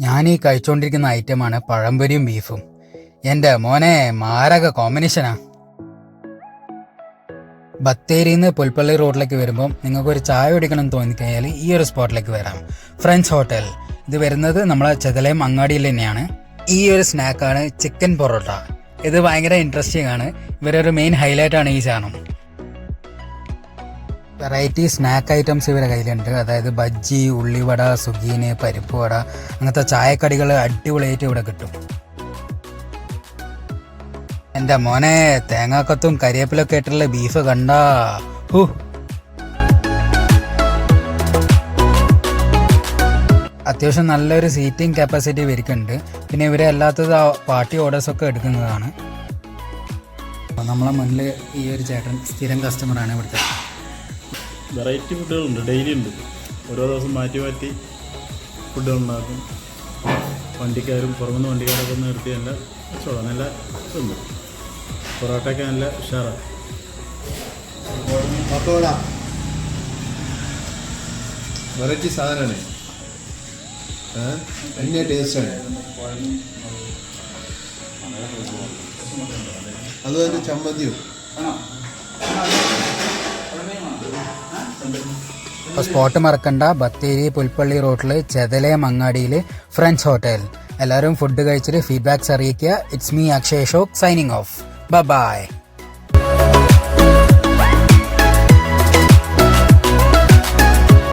ഞാൻ ഈ കഴിച്ചുകൊണ്ടിരിക്കുന്ന ഐറ്റമാണ് പഴംപൊരിയും ബീഫും. എന്റെ മോനെ മാരക കോമ്പിനേഷനാ. ബത്തേരിയിൽ നിന്ന് പുൽപ്പള്ളി റോഡിലേക്ക് വരുമ്പോൾ നിങ്ങൾക്ക് ഒരു ചായ കുടിക്കണം എന്ന് തോന്നിക്കഴിഞ്ഞാൽ ഈ ഒരു സ്പോട്ടിലേക്ക് വരാം. Friends hotel. ഇത് വരുന്നത് നമ്മളെ ചെതലയം അങ്ങാടിയിൽ തന്നെയാണ്. ഈ ഒരു സ്നാക്കാണ് ചിക്കൻ പൊറോട്ട. ഇത് ഭയങ്കര ഇൻട്രസ്റ്റിംഗ് ആണ്. ഇവരൊരു മെയിൻ ഹൈലൈറ്റ് ആണ് ഈ സാധനം. വെറൈറ്റി സ്നാക്ക് ഐറ്റംസ് ഇവരുടെ കയ്യിലുണ്ട്. അതായത് ബജ്ജി ഉള്ളിവട സുഗീന് പരിപ്പ് വട അങ്ങനത്തെ ചായക്കടികൾ അടിപൊളിയായിട്ട് ഇവിടെ കിട്ടും. എന്റെ മോനെ തേങ്ങാക്കത്തും കരിയേപ്പിലൊക്കെ ഇട്ടുള്ള ബീഫ് കണ്ട. ഹു. അത്യാവശ്യം നല്ലൊരു സീറ്റിംഗ് കപ്പാസിറ്റി ഇവർക്കുണ്ട് പിന്നെ ഇവരെ അല്ലാത്തത് പാർട്ടി ഓർഡേഴ്സൊക്കെ എടുക്കുന്നതാണ്. നമ്മളെ മുന്നിൽ ഈ ഒരു ചേട്ടൻ സ്ഥിരം കസ്റ്റമറാണ് ഇവിടുത്തെ. വെറൈറ്റി ഫുഡുകളുണ്ട് ഡെയിലി ഉണ്ട്. ഓരോ ദിവസം മാറ്റി മാറ്റി ഫുഡുകൾ ഉണ്ടാക്കും. വണ്ടിക്കാരും പുറമെന്ന് വണ്ടിക്കാരൊക്കെ ഒന്ന് നിർത്തി നല്ല കച്ചവടം നല്ല ഇതുണ്ട്. പൊറോട്ടയൊക്കെ നല്ല ഉഷാറാണ് പക്കോട വെറൈറ്റി സാധനമാണ് വലിയ ടേസ്റ്റാണ് അതുപോലെ ചമ്മന്തിയും. അപ്പോൾ സ്പോട്ട് മറക്കണ്ട. ബത്തേരി പുൽപ്പള്ളി റോട്ടിൽ ചെതലെ മങ്ങാടിയിൽ ഫ്രഞ്ച് ഹോട്ടൽ. എല്ലാവരും ഫുഡ് കഴിച്ചിട്ട് ഫീഡ്ബാക്സ് അറിയിക്കുക. It's me Akshay Ashok signing off bye